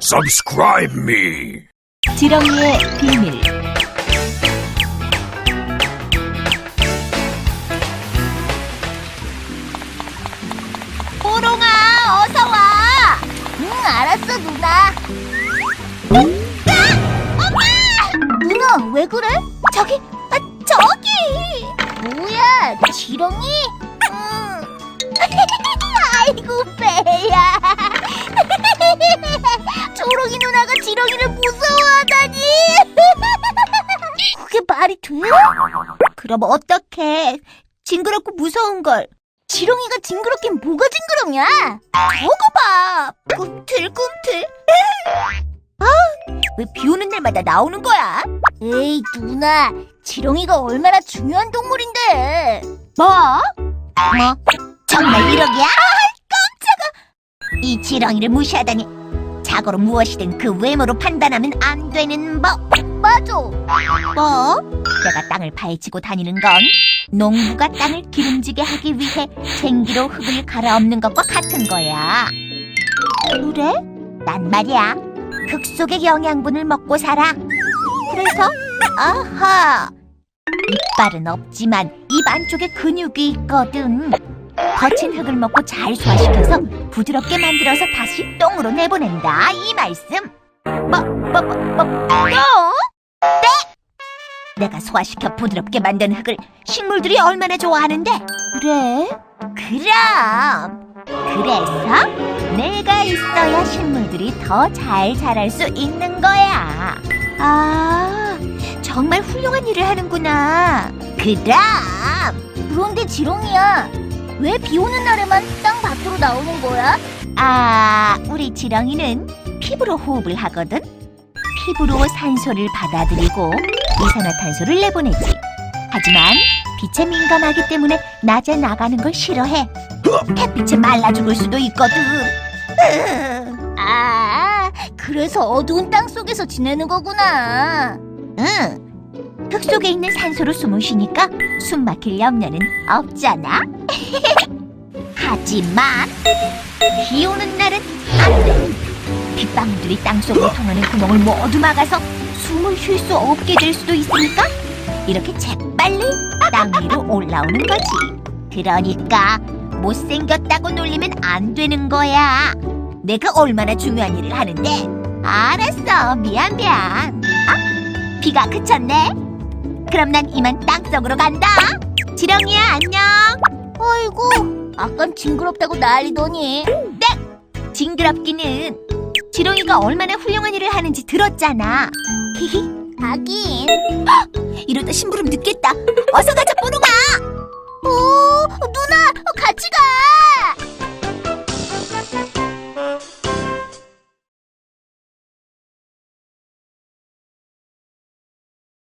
Subscribe me. 지렁이의 비밀 호롱아, 어서 와. 응, 알았어, 누나. 아! 엄마! 누나, 왜 그래? 저기, 아, 저기. 뭐야, 지렁이? 응. 지렁이를 무서워하다니. 그게 말이 돼? 그럼 어떡해. 징그럽고 무서운 걸. 지렁이가 징그럽긴 뭐가 징그럽냐? 저거 봐! 꿈틀꿈틀! 아, 왜 비 오는 날마다 나오는 거야? 에이, 누나. 지렁이가 얼마나 중요한 동물인데. 뭐? 뭐? 정말 이러기야? 아, 깜짝아! 이 지렁이를 무시하다니. 자고로 무엇이든 그 외모로 판단하면 안 되는 법. 맞아. 뭐? 내가 땅을 파헤치고 다니는 건 농부가 땅을 기름지게 하기 위해 쟁기로 흙을 갈아엎는 것과 같은 거야. 그래? 난 말이야. 흙 속의 영양분을 먹고 살아. 그래서, 아하. 이빨은 없지만 입 안쪽에 근육이 있거든. 거친 흙을 먹고 잘 소화시켜서 부드럽게 만들어서 다시 똥으로 내보낸다. 이 말씀. 뭐, 뭐, 뭐, 뭐, 뭐? 네? 내가 소화시켜 부드럽게 만든 흙을 식물들이 얼마나 좋아하는데? 그래? 그럼! 그래서 내가 있어야 식물들이 더 잘 자랄 수 있는 거야. 아, 정말 훌륭한 일을 하는구나. 그럼! 그런데 지렁이야, 왜 비 오는 날에만 땅 밖으로 나오는 거야? 아, 우리 지렁이는 피부로 호흡을 하거든? 피부로 산소를 받아들이고 이산화탄소를 내보내지. 하지만 빛에 민감하기 때문에 낮에 나가는 걸 싫어해. 햇빛에 말라 죽을 수도 있거든. 아, 그래서 어두운 땅 속에서 지내는 거구나. 응. 흙 속에 있는 산소로 숨을 쉬니까 숨 막힐 염려는 없잖아. 하지만 비 오는 날은 안 돼. 빗방울들이 땅속으로 통하는 구멍을 모두 막아서 숨을 쉴 수 없게 될 수도 있으니까 이렇게 재빨리 땅 위로 올라오는 거지. 그러니까 못생겼다고 놀리면 안 되는 거야. 내가 얼마나 중요한 일을 하는데. 알았어. 미안, 미안. 아, 비가 그쳤네. 그럼 난 이만 땅속으로 간다. 지렁이야, 안녕. 아이고, 아깐 징그럽다고 난리더니. 네, 징그럽기는 지렁이가 얼마나 훌륭한 일을 하는지 들었잖아. 히히, 하긴. 헉, 이러다 심부름 늦겠다.